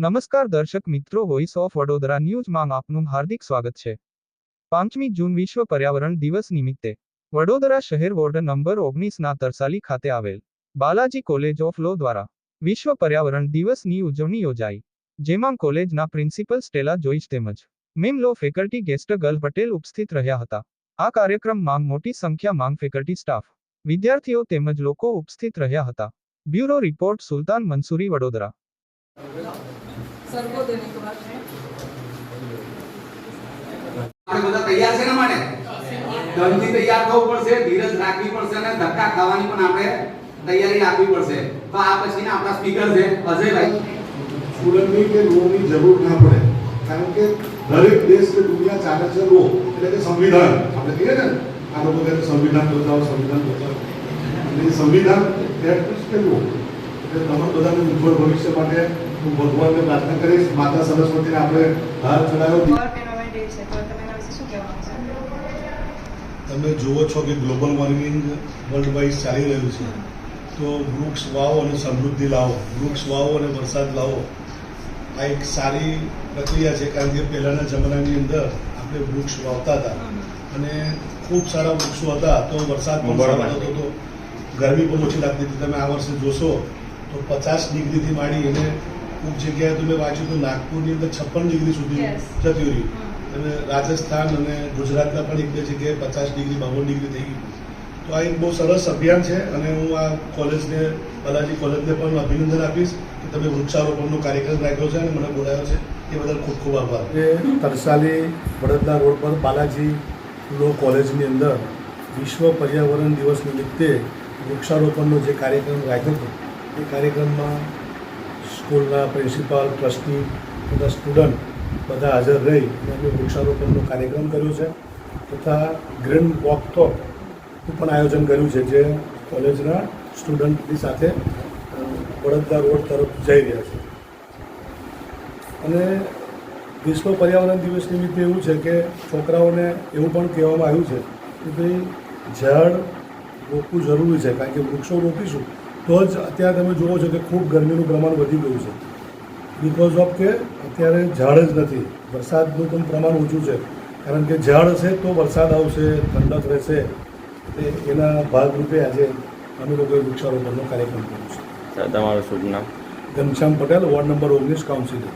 નમસ્કાર દર્શક મિત્રો વોઇસ ઓફ વડોદરા ન્યૂઝમાં આપનું હાર્દિક સ્વાગત છે. પાંચમી જૂન વિશ્વ પર્યાવરણ દિવસ નિમિત્તે વડોદરા શહેર વોર્ડ નંબર ઓગણીસના તરસાલી ખાતે આવેલ બાલાજી કોલેજ ઓફ લો દ્વારા વિશ્વ પર્યાવરણ દિવસની ઉજવણી યોજાઈ, જેમાં કોલેજના પ્રિન્સિપલ સ્ટેલા જોઈશ તેમજ મેમ લો ફેકલ્ટી ગેસ્ટ ગર્લ પટેલ ઉપસ્થિત રહ્યા હતા. આ કાર્યક્રમમાં મોટી સંખ્યામાં ફેકલ્ટી સ્ટાફ, વિદ્યાર્થીઓ તેમજ લોકો ઉપસ્થિત રહ્યા હતા. Bureau report Sultan Mansuri, Vadodara. સર્વોદયની વાત આપણે બધા તૈયાર છે ને માટે? દમથી તૈયાર થવું પડશે ધીરજ રાખવી પડશે અને ધક્કા ખાવાની પણ આપણે તૈયારી રાખવી પડશે. તો આ પછીના આપણા સ્પીકર છે અજયભાઈ. સ્ટુડન્ટની કે લોનની જરૂર ના પડે. કારણ કે દરેક દેશ કે દુનિયા ચાલે છે એટલે કે સંવિધાન. આપણે કહીએ ને આ લોકો કહે સંવિધાન બચાવો સંવિધાન બચાવો. એટલે સંવિધાન એટલે તમારા બધાને ઉજ્જવળ ભવિષ્ય માટે હું ભગવાનને પ્રાર્થના કરીશ. માતા સરસ્વતીને આપણે હાથ ચડાવ્યો. તમે એના વિશે શું કહેવા માંગશો તમે જુઓ છો કે ગ્લોબલ વોર્મિંગ વર્લ્ડ વાઇઝ ચાલી રહ્યું છે. તો વૃક્ષ વાવો અને સમૃદ્ધિ લાવો. વૃક્ષ વાવો અને વરસાદ લાવો. આ એક સારી પ્રક્રિયા છે કારણ કે પહેલાંના જમાનાની અંદર આપણે વૃક્ષ વાવતા હતા. અને ખૂબ સારા વૃક્ષો હતા. તો વરસાદ પણ સારો થતો હતો ગરમી પણ ઓછી લાગતી હતી. તમે આ વર્ષે જોશો તો પચાસ ડિગ્રીથી માંડી અને અમુક જગ્યાએ તમે વાંચ્યું તો નાગપુરની અંદર છપ્પન ડિગ્રી સુધી. જતી રહી અને રાજસ્થાન અને ગુજરાતના પણ એક બે જગ્યાએ પચાસ ડિગ્રી બાવન ડિગ્રી થઈ ગઈ. તો આ એક બહુ સરસ અભિયાન છે અને હું આ કોલેજને બાલાજી કોલેજને પણ અભિનંદન આપીશ કે તમે વૃક્ષારોપણનો કાર્યક્રમ રાખ્યો છે અને મને બોલાવ્યો છે. એ બદલ ખૂબ ખૂબ આભાર. એ તરસાલી વડોદરા રોડ પર બાલાજી લો કોલેજની અંદર વિશ્વ પર્યાવરણ દિવસ નિમિત્તે વૃક્ષારોપણનો જે કાર્યક્રમ રાખ્યો હતો એ કાર્યક્રમમાં સ્કૂલના પ્રિન્સિપાલ, ટ્રસ્ટી બધા સ્ટુડન્ટ બધા હાજર રહી અને અમે વૃક્ષારોપણનો કાર્યક્રમ કર્યો છે તથા ગ્રીન વોકથોકનું પણ આયોજન કર્યું છે જે કોલેજના સ્ટુડન્ટની સાથે વડોદરા રોડ તરફ જઈ રહ્યા છે. અને વિશ્વ પર્યાવરણ દિવસ નિમિત્તે એવું છે કે છોકરાઓને એવું પણ કહેવામાં આવ્યું છે કે ભાઈ ઝાડ રોપવું જરૂરી છે કારણ કે વૃક્ષો રોપીશું તો જ અત્યારે તમે જુઓ છો કે ખૂબ ગરમીનું પ્રમાણ વધી ગયું છે. બિકોઝ ઓફ કે અત્યારે ઝાડ જ નથી. વરસાદનું પણ પ્રમાણ ઓછું છે. કારણ કે ઝાડ હશે તો વરસાદ આવશે ઠંડક રહેશે. તે એના ભાગરૂપે આજે અમે લોકોએ વૃક્ષારોપણનો કાર્યક્રમ કર્યો છે. તમારું શુભ નામ? ઘનશ્યામ પટેલ વોર્ડ નંબર ઓગણીસ કાઉન્સિલર